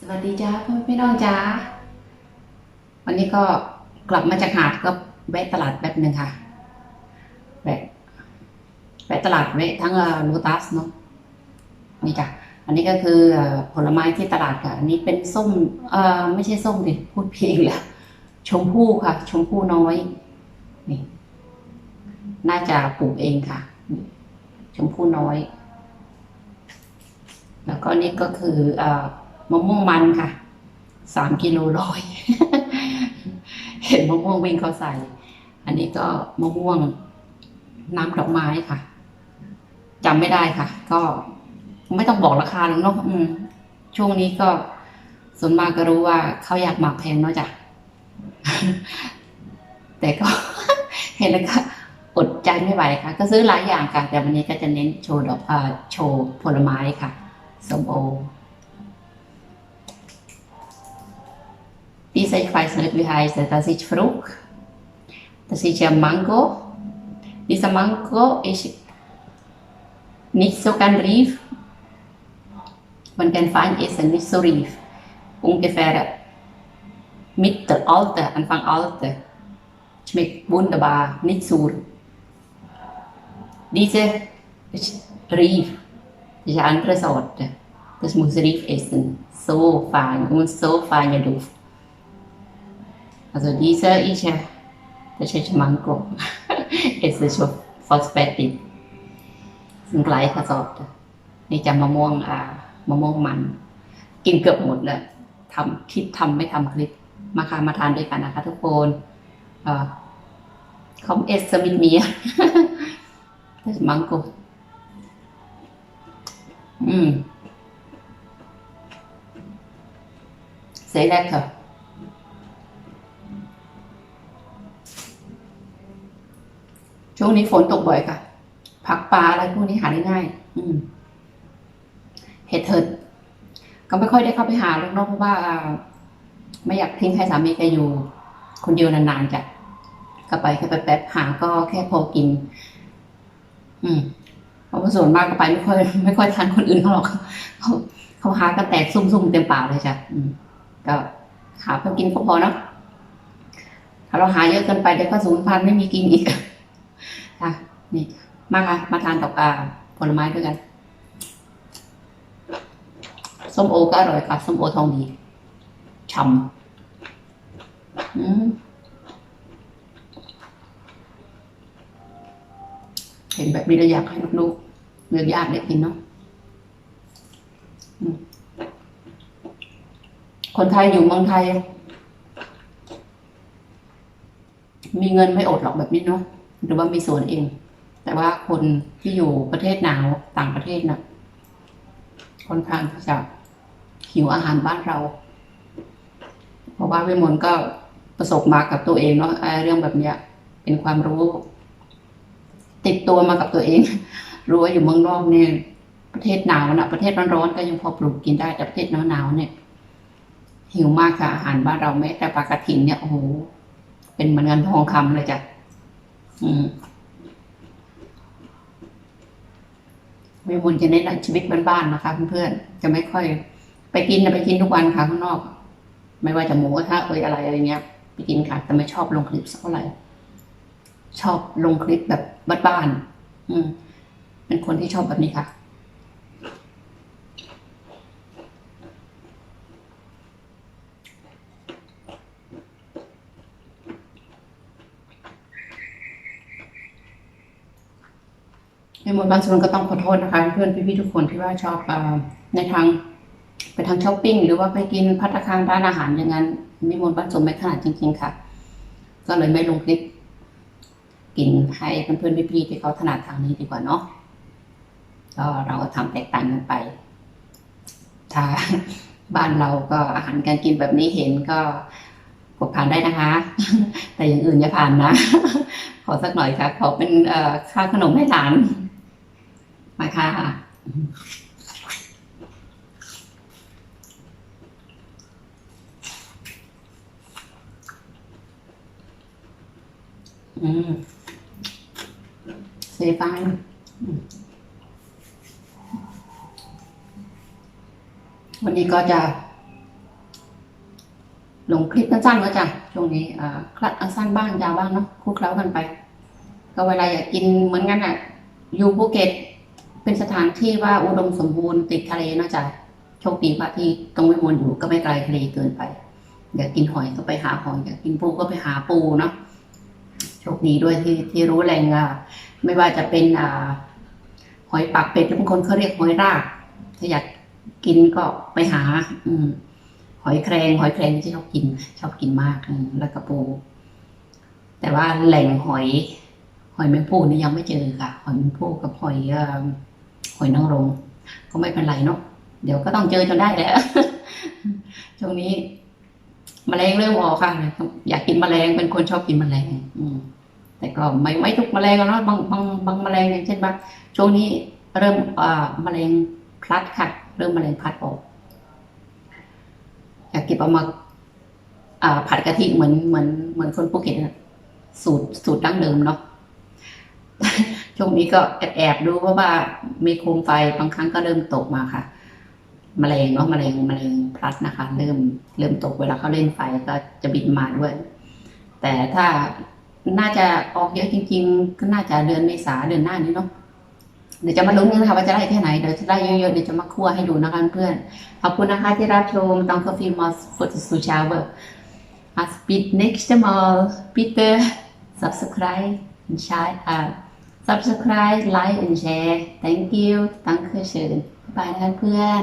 สวัสดีจ้าพ่อแม่พี่น้องจ้าวันนี้ก็กลับมาจากหาดก็แวะตลาดแป๊บหนึ่งค่ะแวะแวะตลาดแวะทั้งโลตัสเนาะนี่จ้ะอันนี้ก็คือผลไม้ที่ตลาดค่ะ อันนี้เป็นส้มเอ่อไม่ใช่ส้มดิพูดผิดอีกแล้วชมพู่ค่ะ ชมพู่น้อยนี่น่าจะปลูกเองค่ะ ชมพู่น้อย แล้วก็นี่ก็คืออ มะม่วงมันค่ะสามกิโลร้อยเห็นมะม่วงวิ่งเขาใส่ อันนี้ก็มะม่วงน้ำดอกไม้ค่ะจำไม่ได้ค่ะ ก็ไม่ต้องบอกราคาหรอกเนาะช่วงนี้ก็ส่วนมากก็รู้ว่าเขาอยากหมักแพงเนาะจ้ะแต่ก็เห็นแล้วก็อดใจไม่ไหวค่ะ ก็ซื้อหลายอย่างค่ะ แต่วันนี้ก็จะเน้นโชว์ดอกอ่อโชว์ผลไม้ค่ะส้มโอ Diese, ich weiß nicht, wie heißt das. Ist Frucht. Das ist ja Mango. Dieser Mango ist nicht so ganz reif. Man kann fein essen, nicht so reif. Ungefähr Mittelalter, Anfang Alter. Schmeckt wunderbar, nicht sauer. Diese ist reif. Das ist eine andere Sorte. Das muss reif essen. So fein und so feiner Duft. Also dieser ist ja, das ist Mango, es ist schon phosphatic ซึ่งไกลผสมนี่จะมะม่วงอ่ามะม่วงมัน กินเกือบหมดเลยทำคิปทำไม่ทำคลิป มาค่ะมาทานด้วยกันนะคะทุกคนเอ่อคอมเอสมินเมียแต่มังโกอืม say that ช่วงนี้ฝนตกบ่อยค่ะ ผักปลาอะไรพวกนี้หาได้ง่าย อืม เห็ดเถิดก็ไม่ค่อยได้เข้าไปหาหรอกเนาะเพราะว่า ไม่อยากทิ้งให้สามีแกอยู่ คนเดียวนานๆจ้ะก็ไปแค่แป๊บๆหาก็แค่พอกิน อืมเพราะว่าส่วนมากก็ไปไม่ค่อย ไม่ค่อยทานคนอื่นเขาหรอกเขาเขาหากันแตกซุ่มๆเต็มป่ากเลยจ้ะอืม ก็หาพอกินก็พอเนาะถ้าเราหาเยอะเกินไปเดี๋ยวก็สูญพันธุ์ไม่มีกินอีก ค่ะนี่มาค่ะ มาทานกับอ่าผลไม้ด้วยกัน ส้มโอก็อร่อยค่ะ ส้มโอทองดีฉ่ำอืมเห็นแบบนี้เราอยากให้ลูกๆเลือกยากได้กินเนาะคนไทยอยู่เมืองไทย มีเงินไม่อดหรอกแบบนี้เนาะ หรือว่ามีสวนเอง แต่ว่าคนที่อยู่ประเทศหนาวต่างประเทศนะ่ะค่อนข้างที่จะหิวอาหารบ้านเรา เพราะว่าเวมนก็ประสบมากับตัวเองเนาะเรื่องแบบเนี้ย เป็นความรู้ ติดตัวมากับตัวเอง รู้ว่าอยู่เมืองนอกเนี่ยประเทศหนาวนะประเทศร้อนๆก็ยังพอปลูกกินได้แต่ประเทศหนาวๆเนี่ย หิวมากค่ะอาหารบ้านเราแม้แต่ปลากระถินเนี่ยโอ้โหเป็นเหมือนเงินทองคำเลยจ้ะ อืมวิบุญจะเน้นชีวิตบ้านๆนะคะเพื่อนๆจะไม่ค่อย ไปกินนะไปกินทุกวันค่ะข้างนอก ไม่ว่าจะหมูกระทะเอยอะไรอะไรเงี้ยไปกินค่ะ แต่ไม่ชอบลงคลิปสักเท่าไหร่ชอบลงคลิปแบบบ้านๆอืมเป็นคนที่ชอบแบบนี้ค่ะ ในหมดบางส่วนก็ต้องขอโทษนะคะ เพื่อนพี่ๆทุกคนที่ว่าชอบอในทางไปทางช้อปปิ้งหรือว่าไปกินพัตตาคารร้านอาหารอย่างนั้นมีมวลบางส่วนไม่ถนัดจริง ๆ ค่ะ ก็เลยไม่ลงคลิปกินให้เพื่อนๆพี่ๆที่เขาถนัดทางนี้ดีกว่าเนาะก็เราก็ทำแตกต่างกันไป ถ้าบ้านเราก็อาหารการกินแบบนี้เห็นก็กดผ่านได้นะคะ แต่อย่างอื่นอย่าผ่านนะ ขอสักหน่อยค่ะขอเป็นค่าขนมให้หลาน มาค่ะ อืมเซฟานอืมวันนี้ก็จะลงคลิปสั้นๆแล้วจ้ะช่วงนี้คลัดสั้นบ้างยาวบ้างเนาะคลุกเคล้ากันไป ก็เวลาอยากกินเหมือนกันอะ อยู่ภูเก็ต เป็นสถานที่ว่าอุดมสมบูรณ์ติดทะเลนาะจ้ะโชคดีว่าที่ตรงวิมลอยู่ก็ไม่ไกลทะเลเกินไป อยากกินหอยก็ไปหาหอยอยากกินปูก็ไปหาปูเนาะโชคดีด้วยที่ที่รู้แหล่งอะไม่ว่าจะเป็นอ่าหอยปากเป็ดบางคนเขาเรียกหอยรากถ้าอยากกินก็ไปหา อืมหอยแครงหอยแครงที่ชอบกิน ชอบกินมากอืมแล้วก็ปู แต่ว่าแหล่งหอย หอยแมงผู้นี่ยังไม่เจอค่ะ หอยแมงผู้กับหอยอ่อ หอยนางรมก็ไม่เป็นไรเนาะเดี๋ยวก็ต้องเจอจนได้แหละช่วงนี้แมลงเริ่มออกค่ะ อยากกินแมลงเป็นคนชอบกินแมลง อืม แต่ก็ไม่ไม่ทุกแมลงเนาะบางบางบางแมลงอย่างเช่นว่าช่วงนี้เริ่มอ่าแมลงพลัดค่ะ เริ่มแมลงพลัดออกอยากเก็บเอามาอ่าผัดกะทิเหมือนเหมือนเหมือนคนภูเก็ตสูตรสูตรดั้งเดิมเนาะ ช่วงนี้ก็แอบแอบดูเพราะว่ามีโคมไฟบางครั้งก็เริ่มตกมาค่ะแมลงเนาะแมลงแมลงพลัดนะคะ เริ่มเริ่มตกเวลาเขาเล่นไฟก็จะบินมาด้วย แต่ถ้าน่าจะออกเยอะจริง ๆ ก็น่าจะเดือนเมษาเดือนหน้านี้เนาะเดี๋ยวจะมาลุ้นกันนะคะว่าจะได้แค่ไหนเดี๋ยวจะได้เยอะๆเดี๋ยวจะมาคั่วให้ดูนะคะเพื่อนขอบคุณนะคะที่รับชมตองกาแฟมอสฟุตซูชาเวอร์ Als bit nächste Mal bitte subscribe und share, uh, subscribe, like and share. Thank you. ตั้งคือชื่นบายนะเพื่อน